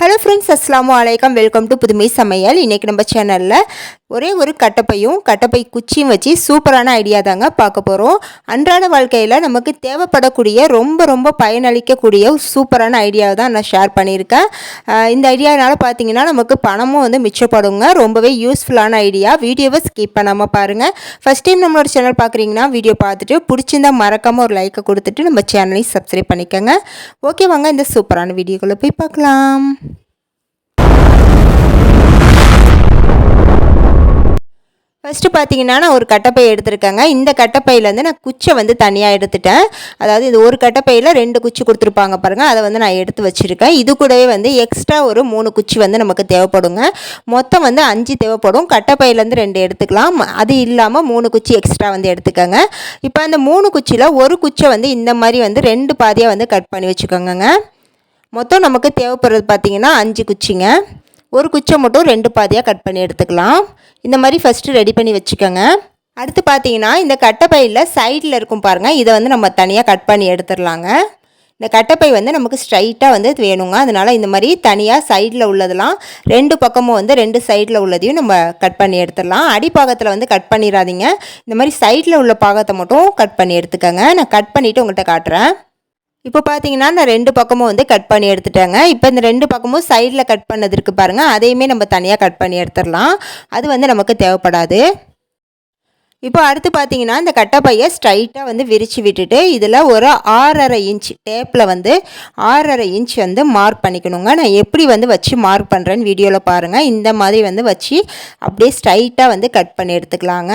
Hello. Hello friends அஸ்லாம் வலைக்கம் welcome to புதுமை சமையல். இன்றைக்கி நம்ம சேனலில் ஒரே ஒரு கட்டப்பையும் கட்டப்பை குச்சியும் வச்சு சூப்பரான ஐடியா தாங்க பார்க்க போகிறோம் அன்றாட வாழ்க்கையில் நமக்கு தேவைப்படக்கூடிய ரொம்ப ரொம்ப பயனளிக்கக்கூடிய சூப்பரான ஐடியாவை தான் நான் ஷேர் பண்ணியிருக்கேன். இந்த ஐடியானால் பார்த்தீங்கன்னா நமக்கு பணமும் வந்து மிச்சப்படுங்க. ரொம்பவே யூஸ்ஃபுல்லான ஐடியா வீடியோவை ஸ்கிப் பண்ணாமல் பாருங்கள் ஃபஸ்ட் டைம் நம்மளோட சேனல் பார்க்குறீங்கன்னா வீடியோ பார்த்துட்டு பிடிச்சிருந்தா மறக்காமல் ஒரு லைக்கை கொடுத்துட்டு நம்ம சேனலையும் சப்ஸ்கிரைப் பண்ணிக்கோங்க. ஓகே வாங்க இந்த சூப்பரான வீடியோக்குள்ளே போய் பார்க்கலாம். ஃபஸ்ட்டு பார்த்தீங்கன்னா நான் ஒரு கட்டப்பை எடுத்திருக்கேங்க. இந்த கட்டப்பையிலேருந்து நான் குச்சை வந்து தனியாக எடுத்துட்டேன். அதாவது இது ஒரு கட்டப்பையில் ரெண்டு குச்சி கொடுத்துருப்பாங்க பாருங்கள் அதை வந்து நான் எடுத்து வச்சுருக்கேன். இது கூடவே வந்து எக்ஸ்ட்ரா ஒரு மூணு குச்சி வந்து நமக்கு தேவைப்படுங்க. மொத்தம் வந்து அஞ்சு தேவைப்படும். கட்டப்பையிலேருந்து ரெண்டு எடுத்துக்கலாம். அது இல்லாமல் மூணு குச்சி எக்ஸ்ட்ரா வந்து எடுத்துக்கோங்க. இப்போ அந்த மூணு குச்சியில் ஒரு குச்சை வந்து இந்த மாதிரி வந்து ரெண்டு பாதியாக வந்து கட் பண்ணி வச்சுக்கோங்கங்க. மொத்தம் நமக்கு தேவைப்படுறது பார்த்தீங்கன்னா அஞ்சு குச்சிங்க. ஒரு குச்சை மட்டும் ரெண்டு பாதியாக கட் பண்ணி எடுத்துக்கலாம். இந்த மாதிரி ஃபஸ்ட்டு ரெடி பண்ணி வச்சுக்கோங்க. அடுத்து பார்த்தீங்கன்னா இந்த கட்டைப்பையில் சைடில் இருக்கும் பாருங்கள் இதை வந்து நம்ம தனியாக கட் பண்ணி எடுத்துடலாங்க. இந்த கட்டைப்பை வந்து நமக்கு ஸ்ட்ரைட்டாக வந்து வேணுங்க. அதனால் இந்த மாதிரி தனியாக சைடில் உள்ளதெல்லாம் ரெண்டு பக்கமும் வந்து ரெண்டு சைடில் உள்ளதையும் நம்ம கட் பண்ணி எடுத்துடலாம். அடிப்பாகத்தில் வந்து கட் பண்ணிடாதீங்க. இந்த மாதிரி சைடில் உள்ள பாகத்தை மட்டும் கட் பண்ணி எடுத்துக்கோங்க. நான் கட் பண்ணிவிட்டு உங்கள்கிட்ட காட்டுறேன். இப்போ பார்த்தீங்கன்னா நான் ரெண்டு பக்கமும் வந்து கட் பண்ணி எடுத்துட்டேங்க. இப்போ இந்த ரெண்டு பக்கமும் சைடில் கட் பண்ணது பாருங்கள் அதையுமே நம்ம தனியாக கட் பண்ணி எடுத்துடலாம். அது வந்து நமக்கு தேவைப்படாது. இப்போ அடுத்து பார்த்தீங்கன்னா இந்த கட்டைப்பையை ஸ்ட்ரைட்டாக வந்து விரித்து விட்டுட்டு இதில் ஒரு ஆறரை இன்ச் டேப்பில் வந்து ஆறரை இன்ச் வந்து மார்க் பண்ணிக்கணுங்க. நான் எப்படி வந்து வச்சு மார்க் பண்ணுறேன்னு வீடியோவில் பாருங்கள் இந்த மாதிரி வந்து வச்சு அப்படியே ஸ்ட்ரைட்டாக வந்து கட் பண்ணி எடுத்துக்கலாங்க.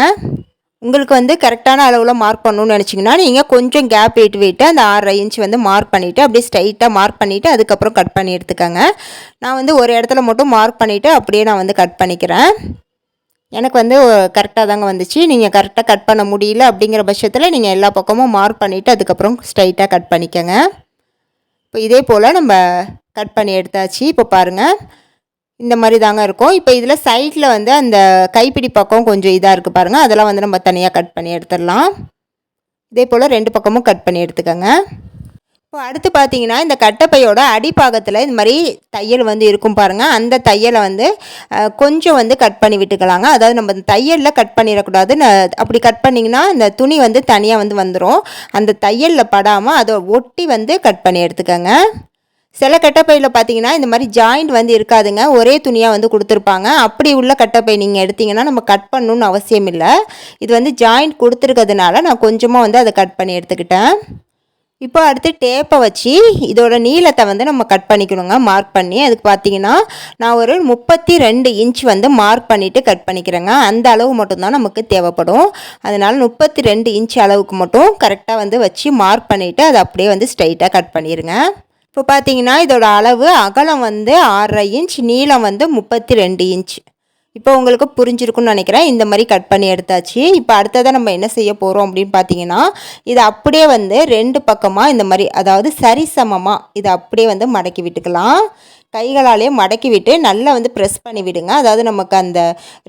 உங்களுக்கு வந்து கரெக்டான அளவில் மார்க் பண்ணணும்னு நினச்சிங்கன்னா நீங்கள் கொஞ்சம் கேப் விட்டு விட்டு அந்த ஆறரை இன்ச் வந்து மார்க் பண்ணிவிட்டு அப்படியே ஸ்ட்ரைட்டாக மார்க் பண்ணிவிட்டு அதுக்கப்புறம் கட் பண்ணி எடுத்துக்கோங்க. நான் வந்து ஒரு இடத்துல மட்டும் மார்க் பண்ணிவிட்டு அப்படியே நான் வந்து கட் பண்ணிக்கிறேன். எனக்கு வந்து கரெக்டாக தாங்க வந்துச்சு. நீங்கள் கரெக்டாக கட் பண்ண முடியல அப்படிங்கிற பட்சத்தில் நீங்கள் எல்லா பக்கமும் மார்க் பண்ணிவிட்டு அதுக்கப்புறம் ஸ்ட்ரைட்டாக கட் பண்ணிக்கோங்க. இப்போ இதே போல் நம்ம கட் பண்ணி எடுத்தாச்சு. இப்போ பாருங்கள் இந்த மாதிரி தாங்க இருக்கும். இப்போ இதில் சைடில் வந்து அந்த கைப்பிடி பக்கம் கொஞ்சம் இதாக இருக்குது பாருங்கள் அதெல்லாம் வந்து நம்ம தனியாக கட் பண்ணி எடுத்துடலாம். இதே போல் ரெண்டு பக்கமும் கட் பண்ணி எடுத்துக்கோங்க. இப்போ அடுத்து பார்த்தீங்கன்னா இந்த கட்டப்பையோட அடிப்பாகத்தில் இந்த மாதிரி தையல் வந்து இருக்கும் பாருங்கள் அந்த தையலை வந்து கொஞ்சம் வந்து கட் பண்ணி விட்டுக்கலாங்க. அதாவது நம்ம இந்த தையலில் கட் பண்ணிடக்கூடாது அப்படி கட் பண்ணிங்கன்னா இந்த துணி வந்து தனியாக வந்து வந்துடும் அந்த தையலில் படாமல் அதை ஒட்டி வந்து கட் பண்ணி எடுத்துக்கோங்க. சில கட்டப்பையில் பார்த்தீங்கன்னா இந்த மாதிரி ஜாயிண்ட் வந்து இருக்காதுங்க. ஒரே துணியாக வந்து கொடுத்துருப்பாங்க. அப்படி உள்ள கட்டப்பை நீங்கள் எடுத்தீங்கன்னா நம்ம கட் பண்ணணும்னு அவசியம் இல்லை. இது வந்து ஜாயிண்ட் கொடுத்துருக்கிறதுனால நான் கொஞ்சமாக வந்து அதை கட் பண்ணி எடுத்துக்கிட்டேன். இப்போ அடுத்து டேப்பை வச்சு இதோட நீளத்தை வந்து நம்ம கட் பண்ணிக்கணுங்க. மார்க் பண்ணி அதுக்கு பார்த்தீங்கன்னா நான் ஒரு முப்பத்தி ரெண்டு இன்ச் வந்து மார்க் பண்ணிவிட்டு கட் பண்ணிக்கிறேங்க. அந்த அளவு மட்டும்தான் நமக்கு தேவைப்படும். அதனால் முப்பத்தி ரெண்டு இன்ச் அளவுக்கு மட்டும் கரெக்டாக வந்து வச்சு மார்க் பண்ணிவிட்டு அதை அப்படியே வந்து ஸ்ட்ரைட்டாக கட் பண்ணிடுங்க இப்போ பார்த்தீங்கன்னா இதோட அளவு அகலம் வந்து ஆறரை இன்ச் நீளம் வந்து முப்பத்தி ரெண்டு இன்ச். இப்போ உங்களுக்கு புரிஞ்சிருக்குன்னு நினைக்கிறேன். இந்த மாதிரி கட் பண்ணி எடுத்தாச்சு. இப்போ அடுத்ததாக நம்ம என்ன செய்ய போகிறோம் அப்படின்னு பார்த்தீங்கன்னா இதை அப்படியே வந்து ரெண்டு பக்கமாக இந்த மாதிரி அதாவது சரிசமமாக இதை அப்படியே வந்து மடக்கி விட்டுக்கலாம். கைகளாலே மடக்கி விட்டு நல்லா வந்து ப்ரெஸ் பண்ணி விடுங்க அதாவது நமக்கு அந்த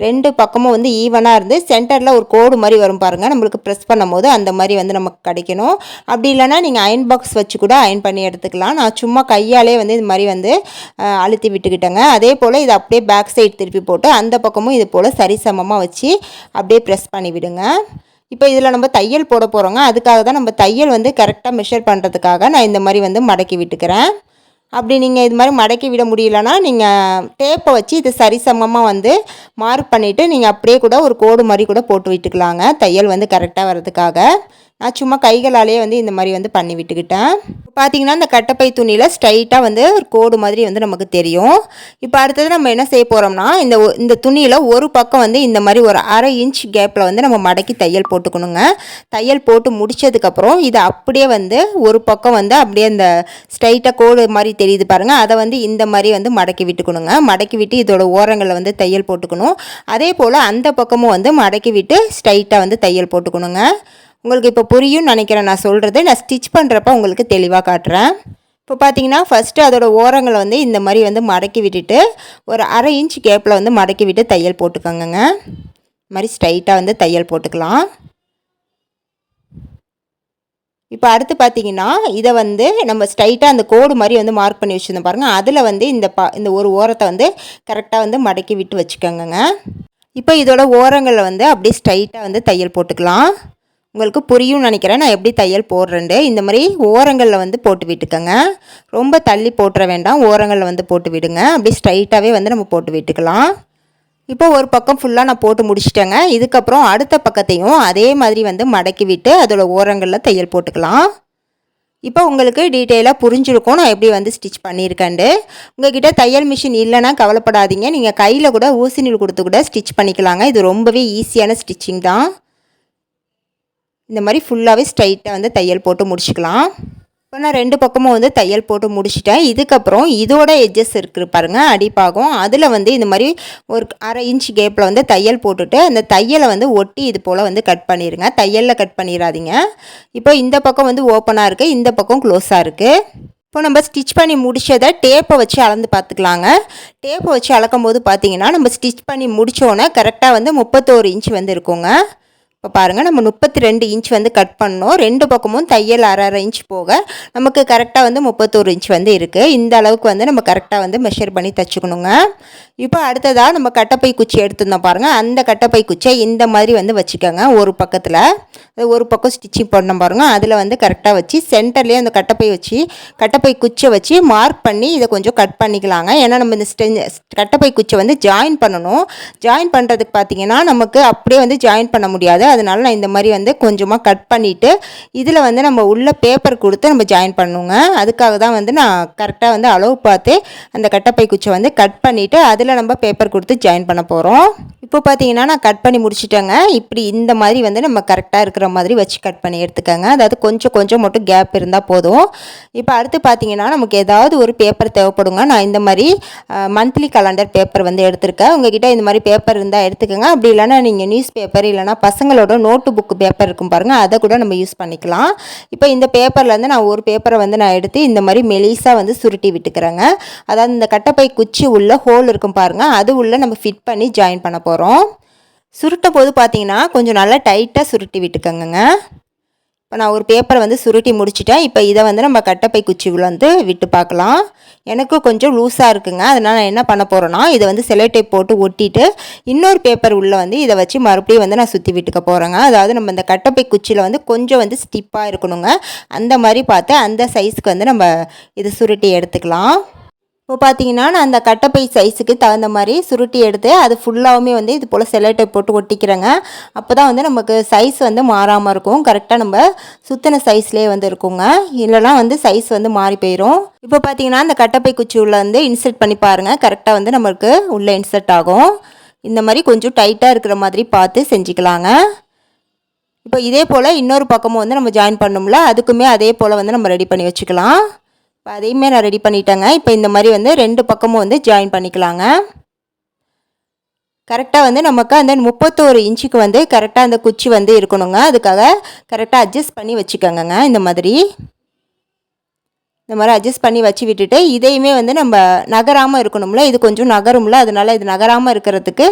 ரெண்டு பக்கமும் வந்து ஈவனாக இருந்து சென்டரில் ஒரு கோடு மாதிரி வரும் பாருங்கள் நம்மளுக்கு ப்ரெஸ் பண்ணும்போது அந்த மாதிரி வந்து நமக்கு கிடைக்கணும். அப்படி இல்லைன்னா நீங்கள் அயன் பாக்ஸ் வச்சு கூட அயன் பண்ணி எடுத்துக்கலாம். நான் சும்மா கையாலே வந்து இது மாதிரி வந்து அழுத்தி விட்டுக்கிட்டேங்க. அதே போல் இதை அப்படியே பேக் சைடு திருப்பி போட்டு அந்த பக்கமும் இது போல் சரிசமமாக வச்சு அப்படியே ப்ரெஸ் பண்ணி விடுங்க இப்போ இதில் நம்ம தையல் போட போகிறோங்க அதுக்காக தான் நம்ம தையல் வந்து கரெக்டாக மெஷர் பண்ணுறதுக்காக நான் இந்த மாதிரி வந்து மடக்கி விட்டுக்கிறேன். அப்படி நீங்கள் இது மாதிரி மடக்கி விட முடியலன்னா நீங்கள் டேப்பை வச்சு இது சரிசமமாக வந்து மார்க் பண்ணிவிட்டு நீங்கள் அப்படியே கூட ஒரு கோடு மாதிரி கூட போட்டு விட்டுக்கலாங்க. தையல் வந்து கரெக்டாக வர்றதுக்காக. நான் சும்மா கைகளாலே வந்து இந்த மாதிரி வந்து பண்ணி விட்டுக்கிட்டேன். பார்த்தீங்கன்னா இந்த கட்டப்பை துணியில் ஸ்ட்ரைட்டாக வந்து ஒரு கோடு மாதிரி வந்து நமக்கு தெரியும். இப்போ அடுத்தது நம்ம என்ன செய்ய போகிறோம்னா இந்த இந்த துணியில் ஒரு பக்கம் வந்து இந்த மாதிரி ஒரு அரை இன்ச் கேப்பில் வந்து நம்ம மடக்கி தையல் போட்டுக்கணுங்க. தையல் போட்டு முடிச்சதுக்கப்புறம் இதை அப்படியே வந்து ஒரு பக்கம் வந்து அப்படியே அந்த ஸ்ட்ரைட்டாக கோடு மாதிரி தெரியுது பாருங்கள் அதை வந்து இந்த மாதிரி வந்து மடக்கி விட்டுக்கணுங்க. மடக்கி விட்டு இதோட ஓரங்களில் வந்து தையல் போட்டுக்கணும். அதே போல் அந்த பக்கமும் வந்து மடக்கி விட்டு ஸ்ட்ரைட்டாக வந்து தையல் போட்டுக்கணுங்க. உங்களுக்கு இப்போ புரியும்னு நினைக்கிறேன் நான் சொல்கிறது நான் ஸ்டிச் பண்ணுறப்ப உங்களுக்கு தெளிவாக காட்டுறேன். இப்போ பார்த்தீங்கன்னா ஃபஸ்ட்டு அதோட ஓரங்களை வந்து இந்த மாதிரி வந்து மடக்கி விட்டுட்டு ஒரு அரை இன்ச் கேப்பில் வந்து மடக்கி விட்டு தையல் போட்டுக்கோங்கங்க. இந்த மாதிரி ஸ்ட்ரைட்டாக வந்து தையல் போட்டுக்கலாம். இப்போ அடுத்து பார்த்தீங்கன்னா இதை வந்து நம்ம ஸ்ட்ரைட்டாக அந்த கோடு மாதிரி வந்து மார்க் பண்ணி வச்சுருந்தோம் பாருங்கள் அதில் வந்து இந்த பா இந்த ஒரு ஓரத்தை வந்து கரெக்டாக வந்து மடக்கி விட்டு வச்சுக்கோங்கங்க. இப்போ இதோட ஓரங்களில் வந்து அப்படியே ஸ்ட்ரைட்டாக வந்து தையல் போட்டுக்கலாம். உங்களுக்கு புரியும்னு நினைக்கிறேன். நான் எப்படி தையல் போடுறேன்ட்டு. இந்த மாதிரி ஓரங்களில் வந்து போட்டு விட்டுக்கோங்க. ரொம்ப தள்ளி போட்டுற வேண்டாம். ஓரங்களில் வந்து போட்டு விடுங்க. அப்படி ஸ்ட்ரைட்டாகவே வந்து நம்ம போட்டு விட்டுக்கலாம். இப்போ ஒரு பக்கம் ஃபுல்லாக நான் போட்டு முடிச்சிட்டேங்க. இதுக்கப்புறம் அடுத்த பக்கத்தையும் அதே மாதிரி வந்து மடக்கி விட்டு அதோட ஓரங்களில் தையல் போட்டுக்கலாம். இப்போ உங்களுக்கு டீட்டெயிலாக புரிஞ்சிருக்கும். நான் எப்படி வந்து ஸ்டிச் பண்ணியிருக்கேன்ட்டு. உங்ககிட்ட தையல் மிஷின் இல்லைன்னா கவலைப்படாதீங்க. நீங்கள் கையில் கூட ஊசி நீல் கொடுத்து கூட ஸ்டிச் பண்ணிக்கலாங்க. இது ரொம்பவே ஈஸியான ஸ்டிச்சிங் தான். இந்த மாதிரி ஃபுல்லாகவே ஸ்ட்ரைட்டாக வந்து தையல் போட்டு முடிச்சுக்கலாம். இப்போ நான் ரெண்டு பக்கமும் வந்து தையல் போட்டு முடிச்சிட்டேன். இதுக்கப்புறம் இதோட எட்ஜஸ் இருக்குது பாருங்கள் அடிப்பாகும். அதில் வந்து இந்த மாதிரி ஒரு அரை இன்ச் கேப்பில் வந்து தையல் போட்டுட்டு அந்த தையலை வந்து ஒட்டி இது போல் வந்து கட் பண்ணிடுங்க தையலில் கட் பண்ணிடாதீங்க இப்போ இந்த பக்கம் வந்து ஓப்பனாக இருக்குது இந்த பக்கம் க்ளோஸாக இருக்குது இப்போ நம்ம ஸ்டிச் பண்ணி முடித்ததை டேப்பை வச்சு அளந்து பார்த்துக்கலாங்க. டேப்பை வச்சு அளக்கும் போது பார்த்தீங்கன்னா நம்ம ஸ்டிச் பண்ணி முடித்தோன்னே கரெக்டாக வந்து முப்பத்தோரு இன்ச் வந்து இருக்குங்க. இப்போ பாருங்கள் நம்ம முப்பத்தி ரெண்டு இன்ச் வந்து கட் பண்ணோம். ரெண்டு பக்கமும் தையல் அரை அரை இன்ச் போக நமக்கு கரெக்டாக வந்து முப்பத்தோரு இன்ச் வந்து இருக்குது இந்த அளவுக்கு வந்து நம்ம கரெக்டாக வந்து மெஷர் பண்ணி தைச்சிக்கணுங்க. இப்போ அடுத்ததாக நம்ம கட்டப்பை குச்சி எடுத்திருந்தோம் பாருங்கள் அந்த கட்டப்பை குச்சியை இந்த மாதிரி வந்து வச்சுக்கோங்க ஒரு பக்கத்தில். ஒரு பக்கம் ஸ்டிச்சிங் பண்ணோம் பாருங்கள் அதில் வந்து கரெக்டாக வச்சு சென்டர்லேயே அந்த கட்டப்பை வச்சு கட்டப்பை குச்சை வச்சு மார்க் பண்ணி இதை கொஞ்சம் கட் பண்ணிக்கலாங்க. ஏன்னா நம்ம இந்த கட்டப்பை குச்சை வந்து ஜாயின் பண்ணணும். ஜாயின் பண்ணுறதுக்கு பார்த்தீங்கன்னா நமக்கு அப்படியே வந்து ஜாயின் பண்ண முடியாது. அதனால நான் இந்த மாதிரி வந்து கொஞ்சமாக கட் பண்ணிவிட்டு இதில் வந்து நம்ம உள்ள பேப்பர் கொடுத்து நம்ம ஜாயின் பண்ணுவோங்க அதுக்காக தான் வந்து நான் கரெக்டாக வந்து அளவு பார்த்து அந்த கட்டப்பை குச்சை வந்து கட் பண்ணிவிட்டு அதில் நம்ம பேப்பர் கொடுத்து ஜாயின் பண்ண போகிறோம் இப்போ பார்த்தீங்கன்னா நான் கட் பண்ணி முடிச்சிட்டேங்க. இப்படி இந்த மாதிரி வந்து நம்ம கரெக்டாக இருக்கிற மாதிரி வச்சு கட் பண்ணி எடுத்துக்கோங்க. அதாவது கொஞ்சம் கொஞ்சம் மட்டும் கேப் இருந்தால் போதும். இப்போ அடுத்து பார்த்தீங்கன்னா நமக்கு ஏதாவது ஒரு பேப்பர் தேவைப்படுங்க. நான் இந்த மாதிரி மந்த்லி கலண்டர் பேப்பர் வந்து எடுத்திருக்கேன். உங்ககிட்ட இந்த மாதிரி பேப்பர் இருந்தால் எடுத்துக்கோங்க. அப்படி இல்லைனா நீங்கள் நியூஸ் பேப்பர் இல்லைனா பசங்களோட நோட்டு புக்கு பேப்பர் இருக்கும் பாருங்கள் அதை கூட நம்ம யூஸ் பண்ணிக்கலாம். இப்போ இந்த பேப்பர்லேருந்து நான் ஒரு பேப்பரை வந்து நான் எடுத்து இந்த மாதிரி மெலிசாக வந்து சுருட்டி விட்டுக்கிறேங்க. அதாவது இந்த கட்டப்பை குச்சி உள்ள ஹோல் இருக்கும் பாருங்கள் அது உள்ளே நம்ம ஃபிட் பண்ணி ஜாயின் பண்ண போகிறோம் சுருட்டும் போது பார்த்தீங்கன்னா கொஞ்சம் நல்லா டைட்டாக சுருட்டி விட்டுக்கோங்க இப்போ நான் ஒரு பேப்பரை வந்து சுருட்டி முடிச்சிட்டேன். இப்போ இதை வந்து நம்ம கட்டப்பை குச்சி வந்து விட்டு பார்க்கலாம். எனக்கு கொஞ்சம் லூஸாக இருக்குங்க. அதனால் நான் என்ன பண்ண போகிறேன்னா இதை வந்து செலோ டைப் போட்டு ஒட்டிட்டு இன்னொரு பேப்பர் உள்ளே வந்து இதை வச்சு மறுபடியும் வந்து நான் சுற்றி விட்டுக்க போகிறேங்க அதாவது நம்ம இந்த கட்டப்பை குச்சியில் வந்து கொஞ்சம் வந்து ஸ்டிப்பாக இருக்கணுங்க. அந்த மாதிரி பார்த்து அந்த சைஸ்க்கு வந்து நம்ம இதை சுருட்டி எடுத்துக்கலாம். இப்போ பார்த்தீங்கன்னா நான் அந்த கட்டப்பை சைஸுக்கு தகுந்த மாதிரி சுருட்டி எடுத்து அது ஃபுல்லாகவுமே வந்து இது போல் செலட்டை போட்டு ஒட்டிக்கிறேங்க. அப்போ தான் வந்து நமக்கு சைஸ் வந்து மாறாமல் இருக்கும். கரெக்டாக நம்ம சுத்தின சைஸ்லேயே வந்து இருக்குங்க. இல்லைனா வந்து சைஸ் வந்து மாறி போயிடும் இப்போ பார்த்தீங்கன்னா அந்த கட்டப்பை குச்சி உள்ள வந்து இன்சர்ட் பண்ணி பாருங்கள் கரெக்டாக வந்து நம்மளுக்கு உள்ளே இன்சர்ட் ஆகும். இந்த மாதிரி கொஞ்சம் டைட்டாக இருக்கிற மாதிரி பார்த்து செஞ்சுக்கலாங்க. இப்போ இதே போல் இன்னொரு பக்கமும் வந்து நம்ம ஜாயின் பண்ணோம்ல அதுக்குமே அதே போல் வந்து நம்ம ரெடி பண்ணி வச்சுக்கலாம். இப்போ அதையுமே நான் ரெடி பண்ணிட்டேங்க. இப்போ இந்த மாதிரி வந்து ரெண்டு பக்கமும் வந்து ஜாயின் பண்ணிக்கலாங்க. கரெக்டாக வந்து நமக்கு அந்த முப்பத்தோரு இன்ச்சுக்கு வந்து கரெக்டாக அந்த குச்சி வந்து இருக்கணுங்க. அதுக்காக கரெக்டாக அட்ஜஸ்ட் பண்ணி வச்சுக்கோங்கங்க இந்த மாதிரி. இந்த மாதிரி அட்ஜஸ்ட் பண்ணி வச்சு விட்டுட்டு இதையுமே வந்து நம்ம நகராமல் இருக்கணும்ல. இது கொஞ்சம் நகரும்ல. அதனால் இது நகராமல் இருக்கிறதுக்கு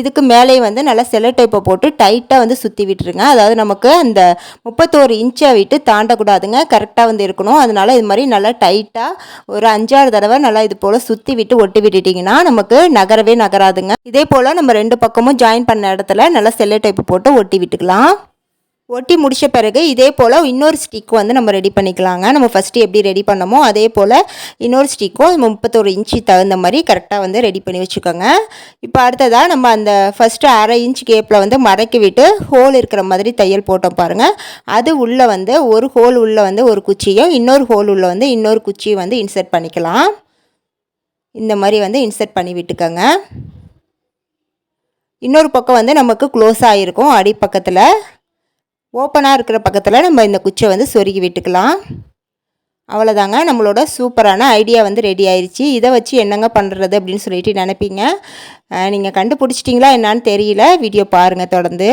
இதுக்கு மேலேயே வந்து நல்லா செல டைப்பை போட்டு டைட்டாக வந்து சுற்றி விட்டுருங்க. அதாவது நமக்கு அந்த முப்பத்தோரு இன்ச்சை விட்டு தாண்டக்கூடாதுங்க. கரெக்டாக வந்து இருக்கணும். அதனால் இது மாதிரி நல்லா டைட்டாக ஒரு அஞ்சாறு தடவை நல்லா இது போல் சுற்றி விட்டு ஒட்டி விட்டுட்டிங்கன்னா நமக்கு நகரவே நகராதுங்க. இதே போல் நம்ம ரெண்டு பக்கமும் ஜாயின் பண்ண இடத்துல நல்லா செல்ல டைப்பு போட்டு ஒட்டி விட்டுக்கலாம். ஒட்டி முடித்த பிறகு இதே போல் இன்னொரு ஸ்டிக் வந்து நம்ம ரெடி பண்ணிக்கலாங்க. நம்ம ஃபஸ்ட்டு எப்படி ரெடி பண்ணமோ அதே போல் இன்னொரு ஸ்டிக்கும் முப்பத்தொரு இன்ச்சு தகுந்த மாதிரி கரெக்டாக வந்து ரெடி பண்ணி வச்சுக்கோங்க. இப்போ அடுத்ததாக நம்ம அந்த ஃபஸ்ட்டு அரை இன்ச் கேப்பில் வந்து மடக்கி விட்டு ஹோல் இருக்கிற மாதிரி தையல் போட்டோம் பாருங்கள் அது உள்ளே வந்து ஒரு ஹோல் உள்ளே வந்து ஒரு குச்சியும் இன்னொரு ஹோல் உள்ளே வந்து இன்னொரு குச்சியும் வந்து இன்சர்ட் பண்ணிக்கலாம். இந்த மாதிரி வந்து இன்சர்ட் பண்ணி விட்டுக்கோங்க. இன்னொரு பக்கம் வந்து நமக்கு க்ளோஸ் ஆகிருக்கும் அடிப்பக்கத்தில். ஓப்பனாக இருக்கிற பக்கத்தில் நம்ம இந்த குச்சை வந்து சொருகி விட்டுக்கலாம். அவ்வளோதாங்க நம்மளோட சூப்பரான ஐடியா வந்து ரெடி ஆயிடுச்சு இதை வச்சு என்னங்க பண்ணுறது அப்படின்னு சொல்லிட்டு நினைப்பீங்க. நீங்கள் கண்டுபிடிச்சிட்டிங்களா என்னான்னு தெரியல. வீடியோ பாருங்கள் தொடர்ந்து.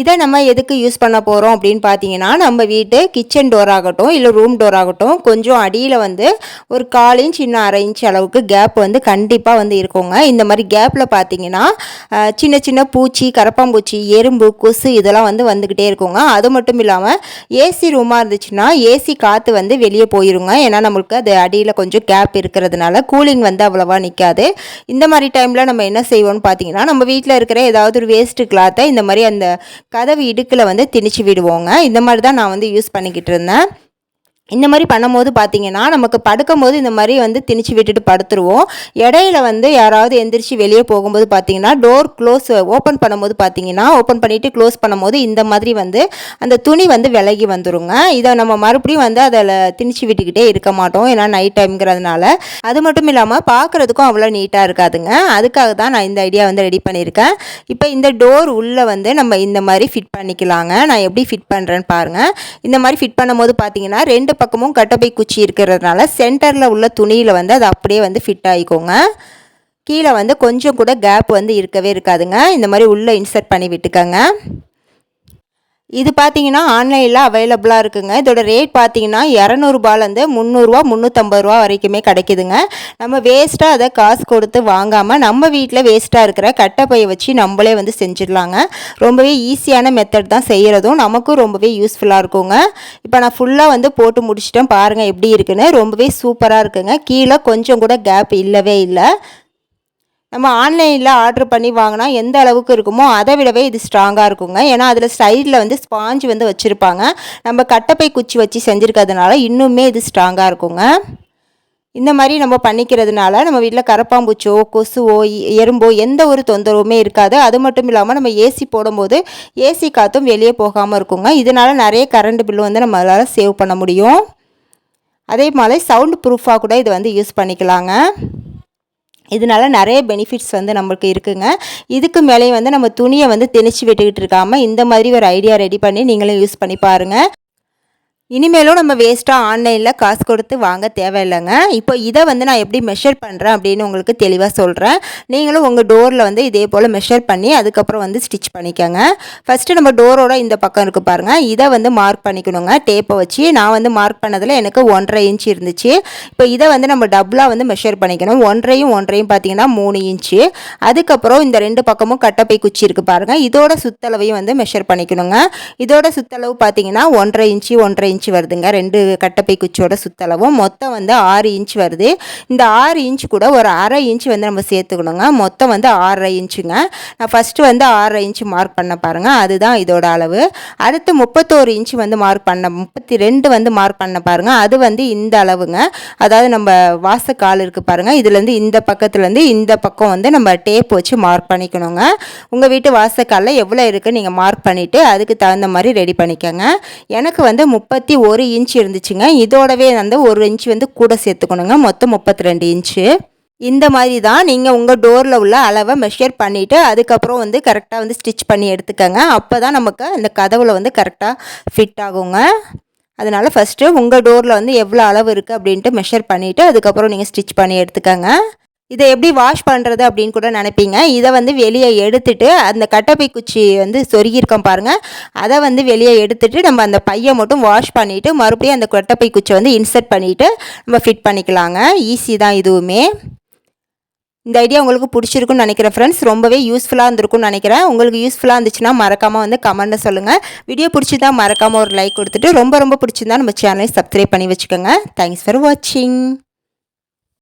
இதை நம்ம எதுக்கு யூஸ் பண்ண போகிறோம் அப்படின்னு பார்த்தீங்கன்னா நம்ம வீட்டு கிச்சன் டோர் ஆகட்டும் இல்லை ரூம் டோர் ஆகட்டும் கொஞ்சம் அடியில் வந்து ஒரு கால் இன்ச் இன்னும் அரை இன்ச் அளவுக்கு கேப் வந்து கண்டிப்பாக வந்து இருக்குங்க. இந்த மாதிரி கேப்பில் பார்த்தீங்கன்னா சின்ன சின்ன பூச்சி கரப்பாம்பூச்சி எறும்பு கொசு இதெல்லாம் வந்து வந்துக்கிட்டே இருக்குங்க. அது மட்டும் இல்லாமல் ஏசி ரூமாக இருந்துச்சுன்னா ஏசி காற்று வந்து வெளியே போயிருங்க. ஏன்னா நம்மளுக்கு அது அடியில் கொஞ்சம் கேப் இருக்கிறதுனால கூலிங் வந்து அவ்வளோவா நிற்காது இந்த மாதிரி டைமில் நம்ம என்ன செய்வோம்னு பார்த்தீங்கன்னா நம்ம வீட்டில் இருக்கிற ஏதாவது ஒரு வேஸ்ட்டு கிளாத்தை இந்த மாதிரி அந்த கதவு இடுக்கில் வந்து திணிச்சு விடுவோங்க. இந்த மாதிரி தான் நான் வந்து யூஸ் பண்ணிக்கிட்டு இருந்தேன். இந்த மாதிரி பண்ணும்போது பார்த்தீங்கன்னா நமக்கு படுக்கும் போது இந்த மாதிரி வந்து திணிச்சு விட்டுட்டு படுத்துருவோம். இடையில வந்து யாராவது எந்திரிச்சு வெளியே போகும்போது பார்த்தீங்கன்னா டோர் க்ளோஸ் ஓப்பன் பண்ணும்போது பார்த்தீங்கன்னா ஓப்பன் பண்ணிவிட்டு க்ளோஸ் பண்ணும்போது இந்த மாதிரி வந்து அந்த துணி வந்து விலகி வந்துருங்க. இதை நம்ம மறுபடியும் வந்து அதில் திணிச்சு விட்டுக்கிட்டே இருக்க மாட்டோம். ஏன்னா நைட் டைம்ங்கிறதுனால அது மட்டும் இல்லாமல் பார்க்குறதுக்கும் அவ்வளோ நீட்டாக இருக்காதுங்க. அதுக்காக தான் நான் இந்த ஐடியா வந்து ரெடி பண்ணியிருக்கேன். இப்போ இந்த டோர் உள்ளே வந்து நம்ம இந்த மாதிரி ஃபிட் பண்ணிக்கலாங்க. நான் எப்படி ஃபிட் பண்ணுறேன்னு பாருங்கள் இந்த மாதிரி ஃபிட் பண்ணும்போது பார்த்தீங்கன்னா ரெண்டு பக்கமும் கட்டப்பை குச்சி இருக்கிறதுனால சென்டரில் உள்ள துணியில் வந்து அது அப்படியே வந்து ஃபிட் ஆகிக்கோங்க கீழே வந்து கொஞ்சம் கூட கேப் வந்து இருக்கவே இருக்காதுங்க. இந்த மாதிரி உள்ளே இன்சர்ட் பண்ணி விட்டுக்கோங்க. இது பார்த்தீங்கன்னா ஆன்லைனில் அவைலபிளாக இருக்குங்க. இதோட ரேட் பார்த்தீங்கன்னா இரநூறுபாலேருந்து முந்நூறுரூவா முந்நூற்றம்பது ரூபா வரைக்குமே கிடைக்குதுங்க. நம்ம வேஸ்ட்டாக அதை காசு கொடுத்து வாங்காமல் நம்ம வீட்டில் வேஸ்ட்டாக இருக்கிற கட்டைப்பையை வச்சு நம்மளே வந்து செஞ்சிடலாங்க. ரொம்பவே ஈஸியான மெத்தட் தான் செய்கிறதும் நமக்கும் ரொம்பவே யூஸ்ஃபுல்லாக இருக்குங்க. இப்போ நான் ஃபுல்லாக வந்து போட்டு முடிச்சிட்டேன். பாருங்கள் எப்படி இருக்குன்னு. ரொம்பவே சூப்பராக இருக்குங்க. கீழே கொஞ்சம் கூட கேப் இல்லவே இல்லை. நம்ம ஆன்லைனில் ஆர்டர் பண்ணி வாங்கினா எந்த அளவுக்கு இருக்குமோ அதை விடவே இது ஸ்ட்ராங்காக இருக்குங்க. ஏன்னா அதில் சைடில் வந்து ஸ்பாஞ்ச் வந்து வச்சுருப்பாங்க. நம்ம கட்டப்பை குச்சி வச்சு செஞ்சுருக்கிறதுனால இன்னுமே இது ஸ்ட்ராங்காக இருக்குங்க. இந்த மாதிரி நம்ம பண்ணிக்கிறதுனால நம்ம வீட்டில் கரப்பாம்பூச்சோ கொசுவோ எறும்போ எந்த ஒரு தொந்தரவுமே இருக்காது. அது மட்டும் இல்லாமல் நம்ம ஏசி போடும்போது ஏசி காற்றும் வெளியே போகாமல் இருக்குங்க. இதனால் நிறைய கரண்ட் பில்லு வந்து நம்மளால் சேவ் பண்ண முடியும். அதே மாதிரி சவுண்ட் ப்ரூஃபாக கூட இதை வந்து யூஸ் பண்ணிக்கலாங்க. இதனால் நிறைய பெனிஃபிட்ஸ் வந்து நம்மளுக்கு இருக்குங்க. இதுக்கு மேலேயும் வந்து நம்ம துணியை வந்து திணிச்சு விட்டுக்கிட்டு இருக்காமல் இந்த மாதிரி ஒரு ஐடியா ரெடி பண்ணி நீங்களும் யூஸ் பண்ணி பாருங்கள் இனிமேலும் நம்ம வேஸ்ட்டாக ஆன்லைனில் காசு கொடுத்து வாங்க தேவையில்லைங்க. இப்போ இதை வந்து நான் எப்படி மெஷர் பண்ணுறேன் அப்படின்னு உங்களுக்கு தெளிவாக சொல்கிறேன் நீங்களும் உங்கள் டோரில் வந்து இதே போல் மெஷர் பண்ணி அதுக்கப்புறம் வந்து ஸ்டிச் பண்ணிக்கோங்க. ஃபஸ்ட்டு நம்ம டோரோட இந்த பக்கம் இருக்குது பாருங்கள் இதை வந்து மார்க் பண்ணிக்கணுங்க. டேப்பை வச்சு நான் வந்து மார்க் பண்ணதில் எனக்கு ஒன்றரை இன்ச் இருந்துச்சு. இப்போ இதை வந்து நம்ம டபுளாக வந்து மெஷர் பண்ணிக்கணும். ஒன்றையும் ஒன்றையும் பார்த்தீங்கன்னா மூணு இன்ச்சு அதுக்கப்புறம் இந்த ரெண்டு பக்கமும் கட்டப்பை குச்சி இருக்குது பாருங்கள் இதோட சுத்தளவையும் வந்து மெஷர் பண்ணிக்கணுங்க. இதோட சுத்தளவு பார்த்தீங்கன்னா ஒன்றரை இன்ச்சு ஒன்றரை இன்ச் வருதுங்க. ரெண்டு கட்டப்பை குச்சியோட சுத்தளவும். மொத்தம் வந்து ஆறு இன்ச் வருது. இந்த ஆறு இன்ச் கூட ஒரு அரை இன்ச் வந்து நம்ம சேர்த்துக்கணுங்க. மொத்தம் வந்து ஆறரை இன்ச்சுங்க நான் ஃபஸ்ட்டு வந்து ஆறரை இன்ச் மார்க் பண்ண பாருங்கள் அதுதான் இதோட அளவு. அடுத்து முப்பத்தோரு இன்ச் வந்து மார்க் பண்ண முப்பத்தி ரெண்டு வந்து மார்க் பண்ண பாருங்கள் அது வந்து இந்த அளவுங்க. அதாவது நம்ம வாசக்கால் இருக்குது பாருங்கள் இதுலேருந்து இந்த பக்கத்துலேருந்து இந்த பக்கம் வந்து நம்ம டேப் வச்சு மார்க் பண்ணிக்கணுங்க. உங்கள் வீட்டு வாசக்காலில் எவ்வளோ இருக்குது நீங்கள் மார்க் பண்ணிவிட்டு அதுக்கு தகுந்த மாதிரி ரெடி பண்ணிக்கோங்க. எனக்கு வந்து முப்பத்தி முப்பத்தி ஒரு இன்ச் இருந்துச்சுங்க. இதோடவே வந்து ஒரு இன்ச் வந்து கூட சேர்த்துக்கணுங்க. மொத்தம் முப்பத்தி ரெண்டு இன்ச்சு. இந்த மாதிரி தான் நீங்கள் உங்கள் டோரில் உள்ள அளவை மெஷர் பண்ணிவிட்டு அதுக்கப்புறம் வந்து கரெக்டாக வந்து ஸ்டிச் பண்ணி எடுத்துக்கோங்க. அப்போ தான் நமக்கு அந்த கதவில் வந்து கரெக்டாக ஃபிட் ஆகுங்க. அதனால் ஃபஸ்ட்டு உங்கள் டோரில் வந்து எவ்வளோ அளவு இருக்குது அப்படின்ட்டு மெஷர் பண்ணிவிட்டு அதுக்கப்புறம் நீங்கள் ஸ்டிச் பண்ணி எடுத்துக்கோங்க. இதை எப்படி வாஷ் பண்ணுறது அப்படின்னு கூட நினைப்பீங்க. இதை வந்து வெளியே எடுத்துட்டு அந்த கட்டப்பை குச்சி வந்து சொருகியிருக்கோம் பாருங்கள் அதை வந்து வெளியே எடுத்துட்டு நம்ம அந்த பையை மட்டும் வாஷ் பண்ணிவிட்டு மறுபடியும் அந்த கட்டப்பை குச்சியை வந்து இன்சர்ட் பண்ணிவிட்டு நம்ம ஃபிட் பண்ணிக்கலாங்க. ஈஸி தான் இதுவுமே. இந்த ஐடியா உங்களுக்கு பிடிச்சிருக்குன்னு நினைக்கிறேன் ஃப்ரெண்ட்ஸ் ரொம்பவே யூஸ்ஃபுல்லாக இருந்திருக்கும்னு நினைக்கிறேன். உங்களுக்கு யூஸ்ஃபுல்லாக இருந்துச்சுன்னா மறக்காமல் வந்து கமெண்ட்டை சொல்லுங்கள் வீடியோ பிடிச்சிருந்தா மறக்காமல் ஒரு லைக் கொடுத்துட்டு ரொம்ப ரொம்ப பிடிச்சிருந்தா நம்ம சேனலை சப்ஸ்கிரைப் பண்ணி வச்சுக்கோங்க. தேங்க்ஸ் ஃபார் வாட்சிங்